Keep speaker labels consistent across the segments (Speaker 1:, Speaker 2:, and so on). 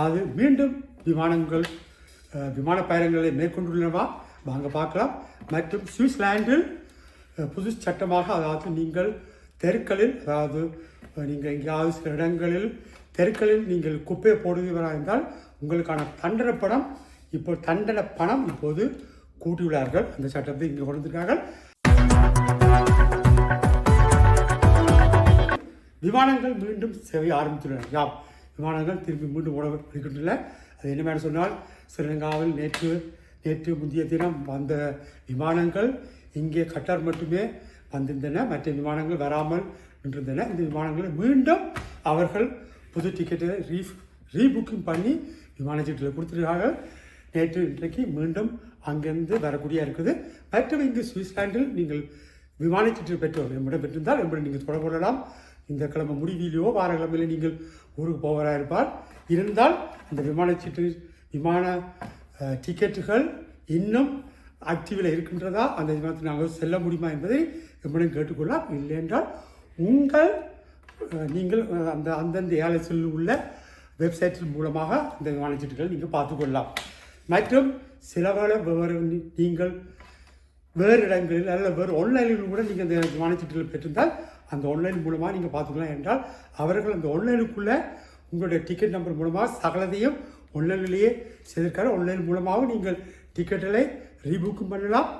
Speaker 1: அதாவது மீண்டும் விமானங்கள் விமான பயணங்களை மேற்கொண்டுள்ளனவா? வாங்க பார்க்கலாம். மற்றும் சுவிட்சர்லாந்தில் புது சட்டமாக அதாவது நீங்கள் தெருக்களில் அதாவது நீங்கள் எங்கேயாவது சில இடங்களில் தெருக்களில் நீங்கள் குப்பையை போடுவீர்களாக இருந்தால் உங்களுக்கான தண்டனை பணம் இப்போ தண்டனை பணம் இப்போது கூட்டியுள்ளார்கள். அந்த சட்டத்தை இங்கே கொண்டு வந்திருக்கார்கள் விமானங்கள் மீண்டும் சேவை ஆரம்பித்துள்ளன. யாம் விமானங்கள் திரும்பி மீண்டும் ஓட இருக்கின்றன. அது என்னவென சொன்னால் ஸ்ரீலங்காவில் நேற்று நேற்று முந்தைய தினம் வந்த விமானங்கள் இங்கே கட்டார் மட்டுமே வந்திருந்தன. மற்ற விமானங்கள் வராமல் நின்றிருந்தன. இந்த விமானங்களை மீண்டும் அவர்கள் புது டிக்கெட்டை ரீ ரீபுக்கிங் பண்ணி விமான சீட்டில் கொடுத்துருக்கார்கள் நேற்று இன்றைக்கு மீண்டும் அங்கிருந்து வரக்கூடிய இருக்குது. மற்றும் இங்கு சுவிட்சர்லாந்தில் நீங்கள் விமான சீட்டு பெற்றோர் நம்மிடம் பெற்றிருந்தால் நம்மிடம் நீங்கள் தொடர்பு கொள்ளலாம். இந்த கிழமை முடிவிலையோ வார கிழமையில நீங்கள் ஊருக்கு போவராக இருப்பார். இருந்தால் அந்த விமான சீட்டு விமான டிக்கெட்டுகள் இன்னும் ஆக்டிவில் இருக்கின்றதா அந்த விமானத்தில் நாங்கள் செல்ல முடியுமா என்பதை நம்மிடம் கேட்டுக்கொள்ளலாம். இல்லை என்றால் உங்கள் நீங்கள் அந்த அந்தந்த ஏலத்தில் உள்ள வெப்சைட்டின் மூலமாக அந்த விமான சீட்டுகளை நீங்கள் பார்த்துக்கொள்ளலாம். மற்றும் சில வேளை வேறு நீங்கள் வேறு இடங்களில் அல்ல வேறு ஆன்லைனில் கூட நீங்கள் அந்த விமானச்சீட்டுகள் பெற்றிருந்தால் அந்த ஆன்லைன் மூலமாக நீங்கள் பார்த்துக்கலாம் என்றால் அவர்கள் அந்த ஆன்லைனுக்குள்ளே உங்களுடைய டிக்கெட் நம்பர் மூலமாக சகலதையும் ஆன்லைனிலேயே செய்திருக்காரு ஆன்லைன் மூலமாகவும் நீங்கள் டிக்கெட்டுகளை ரீபுக்கும் பண்ணலாம்.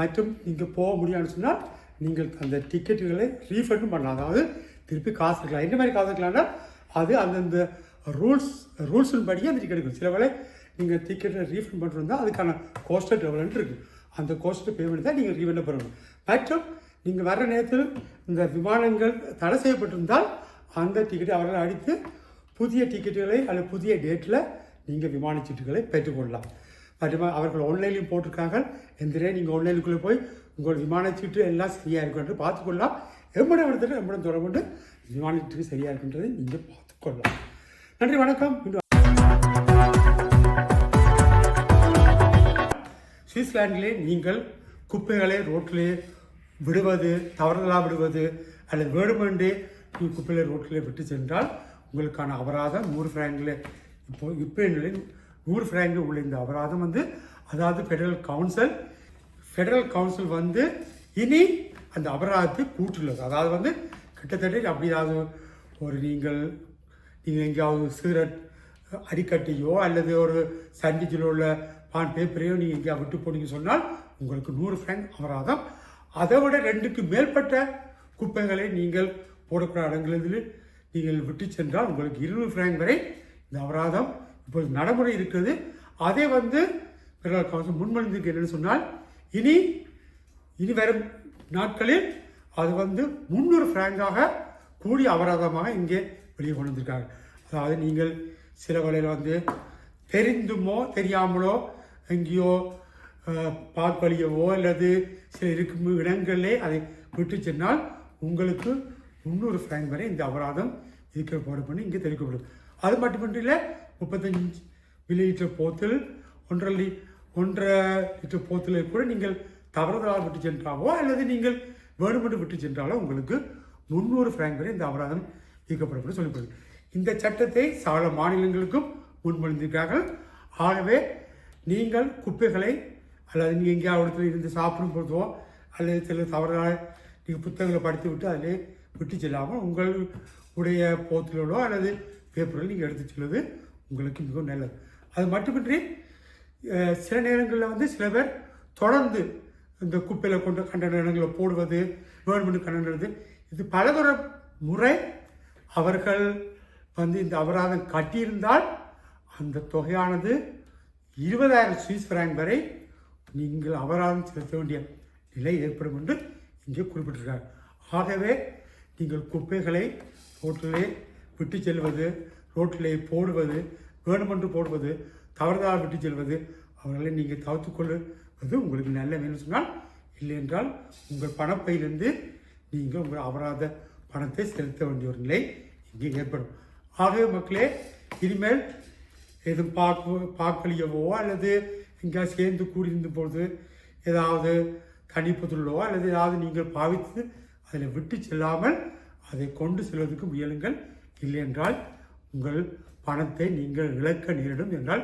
Speaker 1: மற்றும் நீங்கள் போக முடியாதுன்னு சொன்னால் நீங்கள் அந்த டிக்கெட்டுகளை ரீஃபண்டும் பண்ணலாம். அதாவது திருப்பி காசு இருக்கலாம் என்ன மாதிரி காசு இருக்கலாம்னா அது அந்தந்த ரூல்ஸ் ரூல்ஸின் படியே அந்த டிக்கெட் இருக்கும் சில வேலை நீங்கள் டிக்கெட்டை ரீஃபண்ட் பண்ணுறதா அதுக்கான கோஸ்டர் எவ்வளோன்னு இருக்குது அந்த கோஸ்ட்டு பேமெண்ட் தான் நீங்கள் ரீஃபண்ட் பண்ணணும். மற்றும் நீங்கள் வர்ற நேரத்தில் இந்த விமானங்கள் தடை செய்யப்பட்டிருந்தால் அந்த டிக்கெட்டை அவர்கள் அடித்து புதிய டிக்கெட்டுகளை அல்லது புதிய டேட்டில் நீங்கள் விமான சீட்டுகளை பெற்றுக்கொள்ளலாம். மற்றும் அவர்கள் ஆன்லைன்லையும் போட்டிருக்காங்க. எந்திரே நீங்கள் ஆன்லைனுக்குள்ளே போய் உங்கள் விமான சீட்டு எல்லாம் சரியாக இருக்குன்றது பார்த்துக்கொள்ளலாம். எம்மடம் இடத்துல எம்மடம் தொடர்பு விமான சீட்டு சரியாக இருக்குன்றதை நீங்கள் பார்த்துக்கொள்ளலாம். நன்றி வணக்கம். சுவிட்சர்லாண்டிலே நீங்கள் குப்பைகளை ரோட்டிலே விடுவது தவறுதலாக விடுவது அல்லது வேணுமென்றே குப்பையில் குப்பைகளை ரோட்டிலே விட்டு சென்றால் உங்களுக்கான அபராதம் நூறு ஃப்ராங்கில் இப்போ இப்போ நிலையில் நூறு ஃப்ராங்கில் உள்ள இந்த அபராதம் வந்து அதாவது ஃபெடரல் கவுன்சில் ஃபெடரல் கவுன்சில் வந்து இனி அந்த அபராதத்தை கூட்டுள்ளது அதாவது வந்து கிட்டத்தட்ட அப்படி ஏதாவது ஒரு நீங்கள் நீங்கள் எங்கேயாவது சிகரெட் அடிக்கட்டையோ அல்லது ஒரு சண்டிச்சில் உள்ள பான் பேப்பரையோ நீங்கள் எங்கேயா விட்டு போனீங்கன்னு சொன்னால் உங்களுக்கு நூறு ஃப்ராங்க் அபராதம் அதை விட ரெண்டுக்கு மேற்பட்ட குப்பைகளை நீங்கள் போடக்கூடிய இடங்களில் நீங்கள் விட்டு சென்றால் உங்களுக்கு இருநூறு ஃப்ராங்க் வரை இந்த அபராதம் இப்போது நடைமுறை இருக்கிறது. அதே வந்து பெருநாள் கவுன்சில் முன்மொழிந்திருக்கு என்னென்னு சொன்னால் இனி இனி வரும் நாட்களில் அது வந்து முந்நூறு ஃப்ராங்காக கூடிய அபராதமாக இங்கே வெளியே கொண்டு வந்திருக்காங்க. அதாவது நீங்கள் சில வழியில் வந்து தெரிந்துமோ தெரியாமலோ எங்கேயோ அஹ், அல்லது சில இருக்கும் இடங்களிலே அதை விட்டு சென்றால் உங்களுக்கு முந்நூறு ஃப்ராங்க் வரை இந்த அபராதம் இருக்கிற போட பண்ணி இங்கே தெரிவிக்கப்படும். அது மட்டுமின்றி முப்பத்தஞ்சு மில்லி லிட்டர் போத்தில் ஒன்றரை லி ஒன்றரை லிட்டர் போத்தில் கூட நீங்கள் தவறுதலாக விட்டு சென்றாவோ அல்லது நீங்கள் வேணுமென்று விட்டு சென்றாலோ உங்களுக்கு முந்நூறு ஃப்ராங்க் வரை இந்த அபராதம் விதிக்கப்படும் சொல்லப்படுது இந்த சட்டத்தை சகல மாநிலங்களுக்கும் முன்மொழிந்திருக்கிறார்கள். ஆகவே நீங்கள் குப்பைகளை அல்லது நீங்கள் எங்கேயாவது இடத்துல இருந்து சாப்பிடும் பொழுதோ அல்லது சில தவறாக நீங்கள் புத்தகங்களை படித்து விட்டு அதிலே விட்டு செல்லாமல் உங்கள் உடைய போத்திலோ அல்லது பேப்பரில் நீங்கள் எடுத்து செல்வது உங்களுக்கு மிகவும் நல்லது. அது மட்டுமின்றி சில நேரங்களில் வந்து சில பேர் தொடர்ந்து இந்த குப்பையில் கொண்டு கண்ட இடங்களை போடுவது வேணுமென்று கண்டனது இது பலதொரு முறை அவர்கள் வந்து இந்த அபராதம் கட்டியிருந்தால் அந்த தொகையானது இருபதாயிரம் சுவிஸ் பிராங்க் வரை நீங்கள் அபராதம் செலுத்த வேண்டிய நிலை ஏற்படும் என்று இங்கே குறிப்பிட்டிருக்கார். ஆகவே நீங்கள் குப்பைகளை ரோட்டிலே விட்டு செல்வது ரோட்டிலே போடுவது வேணுமென்று போடுவது தவறுதலாக விட்டு செல்வது அவர்களை நீங்கள் தவிர்த்துக் கொள்வது உங்களுக்கு நல்ல வேணும் சொன்னால் இல்லை என்றால் உங்கள் பணப்பையிலிருந்து நீங்கள் உங்கள் அபராத பணத்தை செலுத்த வேண்டிய ஒரு நிலை இங்கே ஏற்படும். ஆகவே மக்களே இனிமேல் எதுவும் பார்க்க பார்க்கலையவோ அல்லது எங்கேயாவது சேர்ந்து கூடியிருந்த பொழுது ஏதாவது தனிப்புத்துள்ளோ அல்லது ஏதாவது நீங்கள் பாவித்து அதில் விட்டு செல்லாமல் அதை கொண்டு செல்வதற்கு முயலுங்கள். இல்லை என்றால் உங்கள் பணத்தை நீங்கள் இழக்க நேரிடும் என்றால்